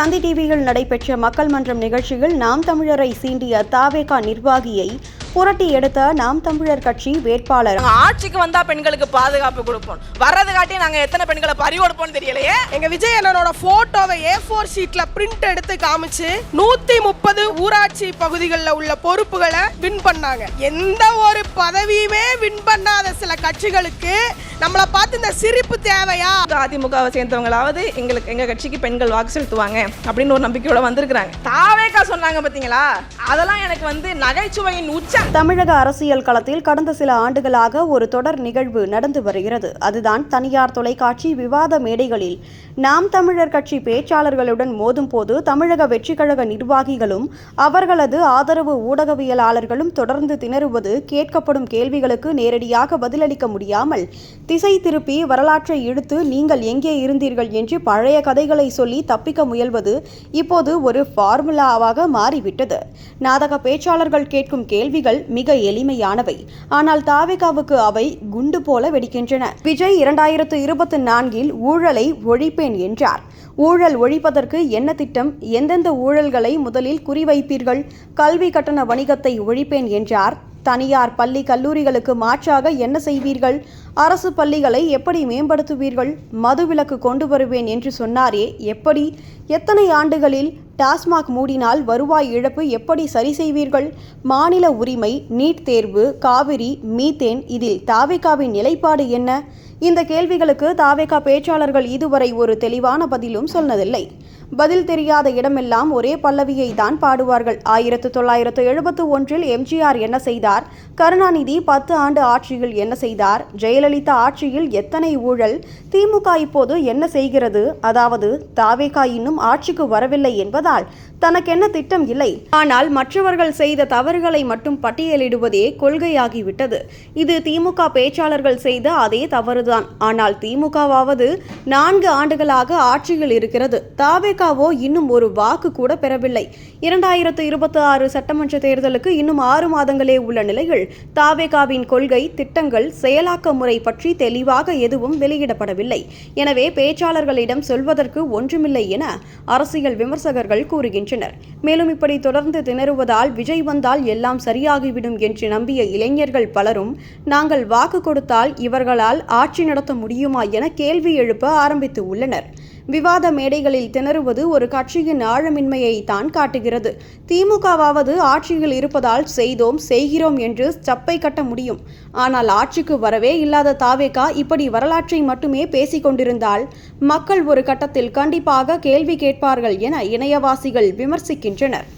தந்தி டிவியில் நடைபெற்ற மக்கள் மன்றம் நிகழ்ச்சியில் நாம் தமிழரை சீண்டிய தாவேகா நிர்வாகியை புரட்டி எடுத்த நாம் தமிழர் கட்சி வேட்பாளர். ஆட்சிக்கு வந்தா பெண்களுக்கு பாதுகாப்பு கொடுப்போம். வர்றது காட்டி நாங்க எத்தனை பெண்களை பறி கொடுப்போம்னு தெரியலையே? எங்க விஜய் அண்ணனோட போட்டோவை ஏ ஃபோர் ஷீட்ல பிரிண்ட் எடுத்து காமிச்சு நூத்தி முப்பது ஊராட்சி பகுதிகளில் உள்ள பொறுப்புகளை வின் பண்ணாங்க. எந்த ஒரு பதவியுமே வின் பண்ணாத சில கட்சிகளுக்கு நம்மளை பார்த்து இந்த சிரிப்பு தேவையா? அதிமுகவை சேர்ந்தவங்களாவது எங்களுக்கு எங்க கட்சிக்கு பெண்கள் வாக்கு செலுத்துவாங்க அப்படின்னு ஒரு நம்பிக்கையோட வந்திருக்கிறாங்க. தாவேக்கா சொன்னாங்க பாத்தீங்களா? அதெல்லாம் எனக்கு வந்து நகைச்சுவையின் உச்சம் தமிழக அரசியல் களத்தில் கடந்த சில ஆண்டுகளாக ஒரு தொடர் நிகழ்வு நடந்து வருகிறது. அதுதான் தனியார் தொலைக்காட்சி விவாத மேடைகளில் நாம் தமிழர் கட்சி பேச்சாளர்களுடன் மோதும் போது தமிழக வெற்றிக்கழக நிர்வாகிகளும் அவர்களது ஆதரவு ஊடகவியலாளர்களும் தொடர்ந்து திணறுவது கேட்கப்படும் கேள்விகளுக்கு நேரடியாக பதிலளிக்க முடியாமல் திசை திருப்பி வரலாற்றை இழுத்து நீங்கள் எங்கே இருந்தீர்கள் என்று பழைய கதைகளை சொல்லி தப்பிக்க முயல்வது இப்போது ஒரு ஃபார்முலாவாக மாறிவிட்டது. நாடக பேச்சாளர்கள் கேட்கும் கேள்விகள் மிக எளிமையானவை. ஆனால் தாவேகாவுக்கு அவை குண்டு போல வெடிக்கின்றன. விஜய் இரண்டாயிரத்து இருபத்தி நான்கில் ஊழலை ஒழிப்பேன் என்றார். ஊழல் ஒழிப்பதற்கு என்ன திட்டம்? எந்தெந்த ஊழல்களை முதலில் குறிவைப்பீர்கள்? கல்வி கட்டண வணிகத்தை ஒழிப்பேன் என்றார். தனியார் பள்ளி கல்லூரிகளுக்கு மாற்றாக என்ன செய்வீர்கள்? அரசு பள்ளிகளை எப்படி மேம்படுத்துவீர்கள்? மதுவிலக்கு கொண்டு வருவேன் என்று சொன்னாரே எப்படி? எத்தனை ஆண்டுகளில் டாஸ்மாக் மூடினால் வருவாய் இழப்பு எப்படி சரி செய்வீர்கள்? மாநில உரிமை நீட் தேர்வு காவிரி மீத்தேன் இதில் தாவேகாவின் நிலைப்பாடு என்ன? இந்த கேள்விகளுக்கு தாவேகா பேச்சாளர்கள் இதுவரை ஒரு தெளிவான பதிலும் சொன்னதில்லை. பதில் தெரியாத இடமெல்லாம் ஒரே பல்லவியை தான் பாடுவார்கள். ஆயிரத்து தொள்ளாயிரத்து எழுபத்து ஒன்றில் எம்ஜிஆர் என்ன செய்தார்? கருணாநிதி பத்து ஆண்டு ஆட்சியில் என்ன செய்தார்? ஜெயலலிதா ஆட்சியில் எத்தனை ஊழல்? திமுக இப்போது என்ன செய்கிறது? அதாவது தாவேகா இன்னும் ஆட்சிக்கு வரவில்லை என்பதால் தனக்கென்ன திட்டம் இல்லை. ஆனால் மற்றவர்கள் செய்த தவறுகளை மட்டும் பட்டியலிடுவதே கொள்கையாகிவிட்டது. இது திமுக பேச்சாளர்கள் செய்த அதே தவறுதான். ஆனால் திமுகவாவது நான்கு ஆண்டுகளாக ஆட்சியில் இருக்கிறது. தாவேகாவோ இன்னும் ஒரு வாக்கு கூட பெறவில்லை. இரண்டாயிரத்து இருபத்தி ஆறு சட்டமன்ற தேர்தலுக்கு இன்னும் ஆறு மாதங்களே உள்ள நிலையில் தாவேகாவின் கொள்கை திட்டங்கள் செயலாக்க முறை பற்றி தெளிவாக எதுவும் வெளியிடப்படவில்லை. எனவே பேச்சாளர்களிடம் சொல்வதற்கு ஒன்றுமில்லை என அரசியல் விமர்சகர்கள் கூறுகின்றனர். மேலும் இப்படி தொடர்ந்து திணறுவதால் விஜய் வந்தால் எல்லாம் சரியாகிவிடும் என்று நம்பிய இளைஞர்கள் பலரும் நாங்கள் வாக்கு கொடுத்தால் இவர்களால் ஆட்சி நடத்த முடியுமா என கேள்வி எழுப்ப ஆரம்பித்து உள்ளனர். விவாத மேடைகளில் திணறுவது ஒரு கட்சியின் ஆழமின்மையை தான் காட்டுகிறது. திமுகவாவது ஆட்சியில் இருப்பதால் செய்தோம் செய்கிறோம் என்று சப்பை கட்ட முடியும். ஆனால் ஆட்சிக்கு வரவே இல்லாத தாவேகா இப்படி வரலாற்றை மட்டுமே பேசிக் கொண்டிருந்தால் மக்கள் ஒரு கட்டத்தில் கண்டிப்பாக கேள்வி கேட்பார்கள் என இணையவாசிகள் விமர்சிக்கின்றனர்.